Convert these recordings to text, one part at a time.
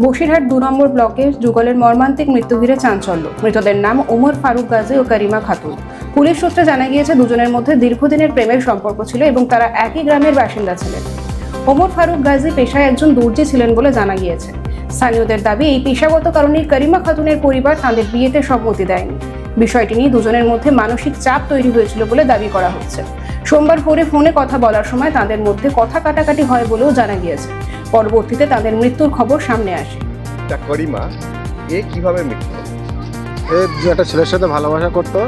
বসিরহাট দু নম্বর ব্লকে যুগলের মর্মান্তিক মৃত্যু ঘিরে চাঞ্চল্য। মৃতদের নাম ওমর ফারুক গাজী ও করিমা খাতুন। পুলিশ সূত্রে জানা গিয়েছে, দুজনের মধ্যে দীর্ঘদিনের প্রেমের সম্পর্ক ছিল এবং তারা একই গ্রামের বাসিন্দা ছিলেন। ওমর ফারুক গাজী পেশায় একজন দর্জি ছিলেন বলে জানা গিয়েছে। স্থানীয়দের দাবি, এই পেশাগত কারণে করিমা খাতুনের পরিবার তাদের বিয়েতে সম্মতি দেয়নি। বিষয়টি নিয়ে দুজনের মধ্যে মানসিক চাপ তৈরি হয়েছিল বলে দাবি করা হচ্ছে। সোমবার ভোরে ফোনে কথা বলার সময় তাদের মধ্যে কথা কাটাকাটি হয় বলেও জানা গিয়েছে। পরবর্তীতে তাদের মৃত্যুর খবর সামনে আসে। করিমা এ কীভাবে মৃত্যু এ যে একটা ছেলের সাথে ভালোবাসা করতো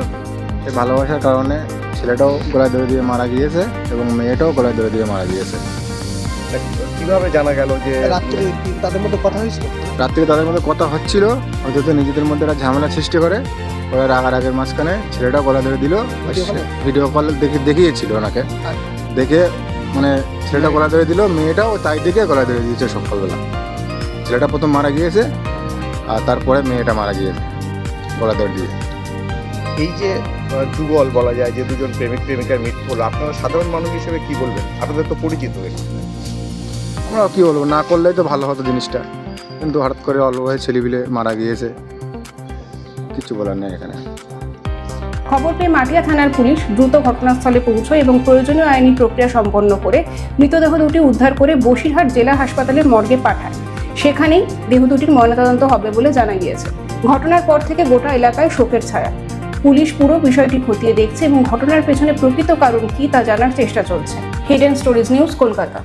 এই ভালোবাসার কারণে ছেলেটাও গলায় ধরে দিয়ে মারা গিয়েছে এবং মেয়েটাও গলায় ধরে দিয়ে মারা গিয়েছে। কীভাবে জানা গেল যে রাত্রে তাদের মধ্যে কথা হয়েছিল? রাত্রে তাদের মধ্যে কথা হচ্ছিল অন্তত নিজেদের মধ্যে একটা ঝামেলা সৃষ্টি করে। ওরা রাগারাগের মাঝখানে ছেলেটাও গলা ধরে দিল? ভিডিও কল দেখে দেখিয়েছিল ওনাকে। দেখে মানে ছেলেটা গলা ধরে দিল মেয়েটাও তাই দেখে গলা ধরে দিয়েছে সকালবেলা। ছেলেটা প্রথম মারা গিয়েছে আর তারপরে মেয়েটা মারা গিয়েছে গলা ধরে দিয়ে। এই যে যুগল বলা যায় যে দুজন প্রেমিক প্রেমিকার মৃত্যু হলো আপনারা সাধারণ মানুষ হিসেবে কি বলবেন? আপনাদের তো পরিচিত। আমরা কি বলব না করলেই তো ভালো হতো জিনিসটা। কিন্তু হঠাৎ করে অল্প ছেলেপিলে মারা গিয়েছে কিছু বলার নেই এখানে। খবর পেয়ে মাটিয়া থানার পুলিশ দ্রুত ঘটনাস্থলে পৌঁছয় এবং প্রয়োজনীয় আইনি প্রক্রিয়া সম্পন্ন করে মৃতদেহ দুটি উদ্ধার করে বসিরহাট জেলা হাসপাতালের মর্গে পাঠায়। সেখানেই দেহ দুটির ময়নাতদন্ত হবে বলে জানা গিয়েছে। ঘটনার পর থেকে গোটা এলাকায় শোকের ছায়া। পুলিশ পুরো বিষয়টি খতিয়ে দেখছে এবং ঘটনার পেছনে প্রকৃত কারণ কী তা জানার চেষ্টা চলছে। Hidden stories news Kolkata.